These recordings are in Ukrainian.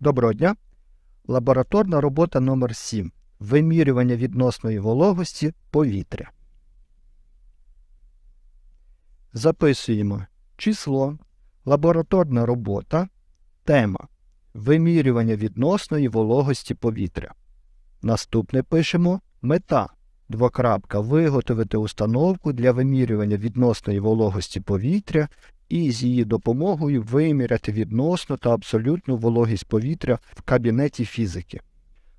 Доброго дня. Лабораторна робота номер 7 Вимірювання відносної вологості повітря. Записуємо число, лабораторна робота, тема Вимірювання відносної вологості повітря. Наступне пишемо мета. Двокрапка виготовити установку для вимірювання відносної вологості повітря і з її допомогою виміряти відносну та абсолютну вологість повітря в кабінеті фізики.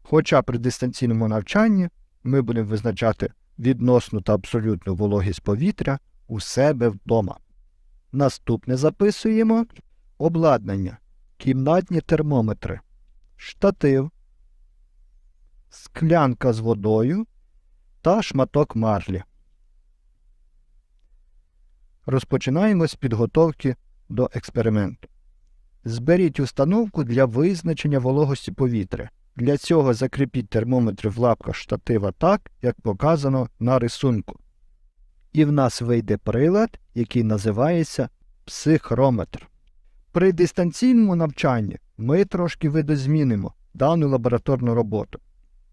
Хоча при дистанційному навчанні ми будемо визначати відносну та абсолютну вологість повітря у себе вдома. Наступне записуємо обладнання, кімнатні термометри, штатив, склянка з водою та шматок марлі. Розпочинаємо з підготовки до експерименту. Зберіть установку для визначення вологості повітря. Для цього закріпіть термометр в лапках штатива так, як показано на рисунку. І в нас вийде прилад, який називається психрометр. При дистанційному навчанні ми трошки видозмінимо дану лабораторну роботу.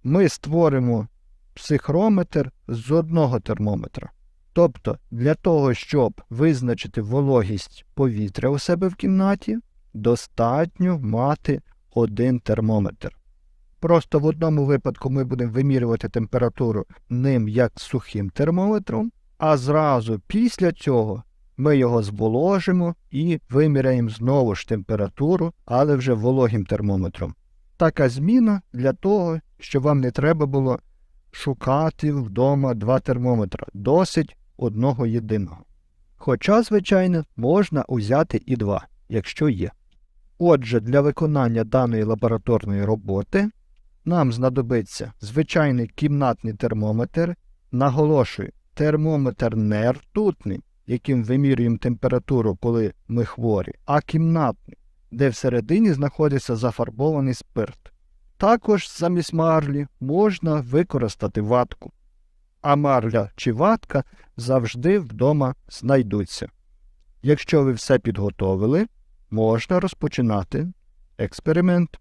Ми створимо психрометр з одного термометра. Тобто, для того, щоб визначити вологість повітря у себе в кімнаті, достатньо мати один термометр. Просто в одному випадку ми будемо вимірювати температуру ним як сухим термометром, а зразу після цього ми його зволожимо і виміряємо знову ж температуру, але вже вологим термометром. Така зміна для того, щоб вам не треба було шукати вдома два термометра. Досить одного єдиного. Хоча, звичайно, можна узяти і два, якщо є. Отже, для виконання даної лабораторної роботи нам знадобиться звичайний кімнатний термометр. Наголошую, термометр не ртутний, яким вимірюємо температуру, коли ми хворі, а кімнатний, де всередині знаходиться зафарбований спирт. Також замість марлі можна використати ватку, а марля чи ватка завжди вдома знайдуться. Якщо ви все підготовили, можна розпочинати експеримент.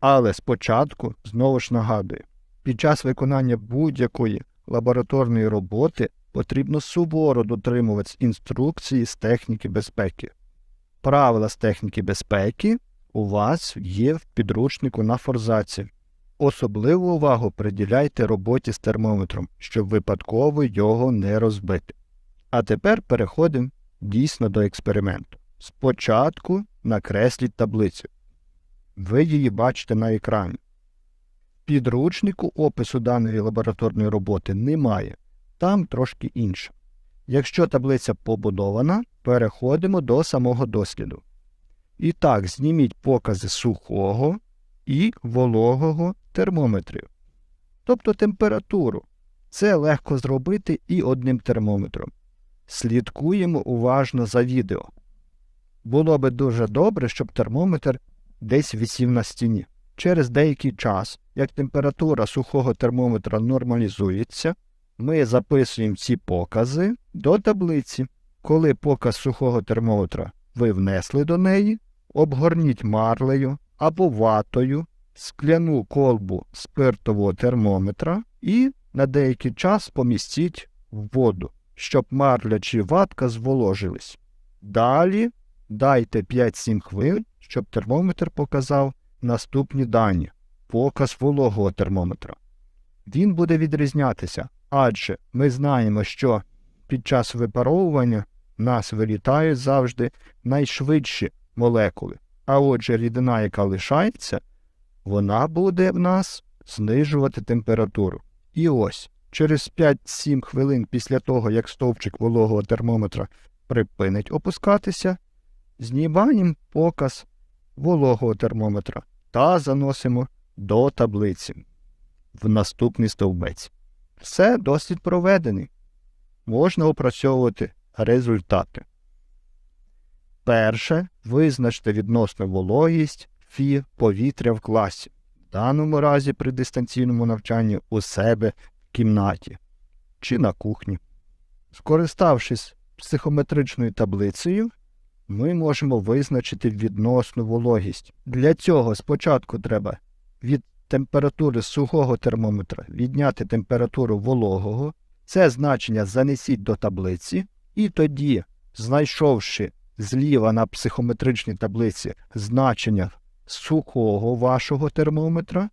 Але спочатку, знову ж нагадую, під час виконання будь-якої лабораторної роботи потрібно суворо дотримуватися інструкції з техніки безпеки. Правила з техніки безпеки у вас є в підручнику на форзаці. Особливу увагу приділяйте роботі з термометром, щоб випадково його не розбити. А тепер переходимо дійсно до експерименту. Спочатку накресліть таблицю. Ви її бачите на екрані. Підручнику опису даної лабораторної роботи немає, там трошки інше. Якщо таблиця побудована, переходимо до самого досліду. І так, зніміть покази сухого і вологого термометрів. Тобто температуру. Це легко зробити і одним термометром. Слідкуємо уважно за відео. Було би дуже добре, щоб термометр десь висів на стіні. Через деякий час, як температура сухого термометра нормалізується, ми записуємо ці покази до таблиці. Коли показ сухого термометра ви внесли до неї, обгорніть марлею або ватою скляну колбу спиртового термометра і на деякий час помістіть в воду, щоб марля чи ватка зволожились. Далі дайте 5-7 хвилин, щоб термометр показав наступні дані показ вологого термометра. Він буде відрізнятися, адже ми знаємо, що під час випаровування нас вилітають завжди найшвидші молекули. А отже, рідина, яка лишається, вона буде в нас знижувати температуру. І ось, через 5-7 хвилин після того, як стовпчик вологого термометра припинить опускатися, знімаємо показ вологого термометра та заносимо до таблиці в наступний стовбець. Все досвід проведений. Можна опрацьовувати результати. Перше. Визначте відносну вологість фі повітря в класі, в даному разі при дистанційному навчанні у себе в кімнаті чи на кухні. Скориставшись психометричною таблицею, ми можемо визначити відносну вологість. Для цього спочатку треба від температури сухого термометра відняти температуру вологого. Це значення занесіть до таблиці, і тоді, знайшовши зліва на психометричній таблиці значення сухого вашого термометра,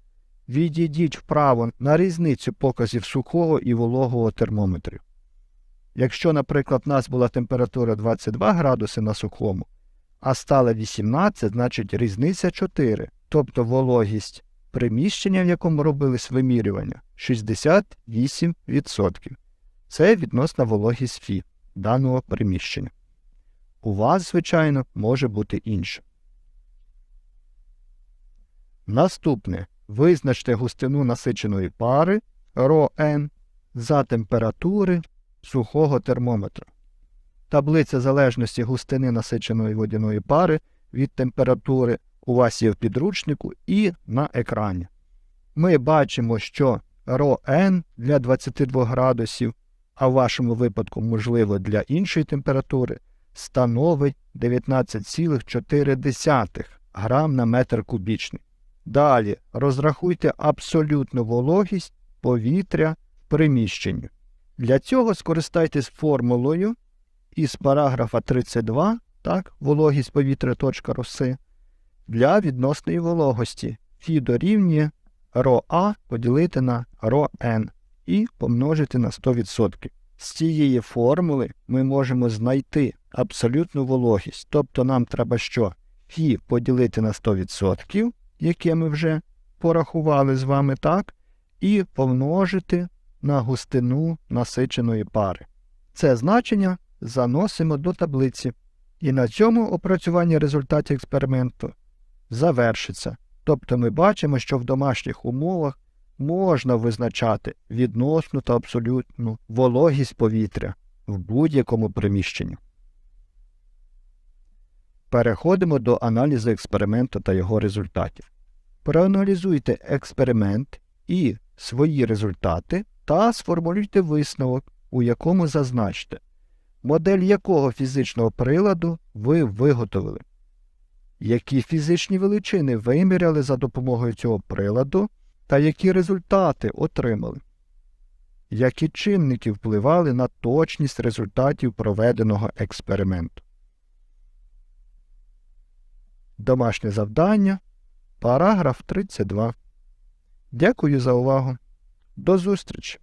відійдіть вправо на різницю показів сухого і вологого термометрів. Якщо, наприклад, у нас була температура 22 градуси на сухому, а стала 18, значить різниця 4, тобто вологість приміщення, в якому робились вимірювання, 68%. Це відносна вологість Фі даного приміщення. У вас, звичайно, може бути інше. Наступне. Визначте густину насиченої пари РОН за температури сухого термометра. Таблиця залежності густини насиченої водяної пари від температури у вас є в підручнику і на екрані. Ми бачимо, що РОН для 22 градусів, а в вашому випадку, можливо, для іншої температури, становить 19,4 грам на метр кубічний. Далі розрахуйте абсолютну вологість повітря в приміщенні. Для цього скористайтесь формулою із параграфа 32, так, вологість повітря точка роси, для відносної вологості Фі дорівнює РОА поділити на РОН і помножити на 100%. З цієї формули ми можемо знайти абсолютну вологість. Тобто нам треба що? Фі поділити на 100%, яке ми вже порахували з вами так, і помножити на густину насиченої пари. Це значення заносимо до таблиці. І на цьому опрацювання результатів експерименту завершиться. Тобто ми бачимо, що в домашніх умовах можна визначати відносну та абсолютну вологість повітря в будь-якому приміщенні. Переходимо до аналізу експерименту та його результатів. Проаналізуйте експеримент і свої результати та сформулюйте висновок, у якому зазначте, модель якого фізичного приладу ви виготовили, які фізичні величини виміряли за допомогою цього приладу та які результати отримали, які чинники впливали на точність результатів проведеного експерименту. Домашнє завдання. Параграф 32. Дякую за увагу. До зустрічі!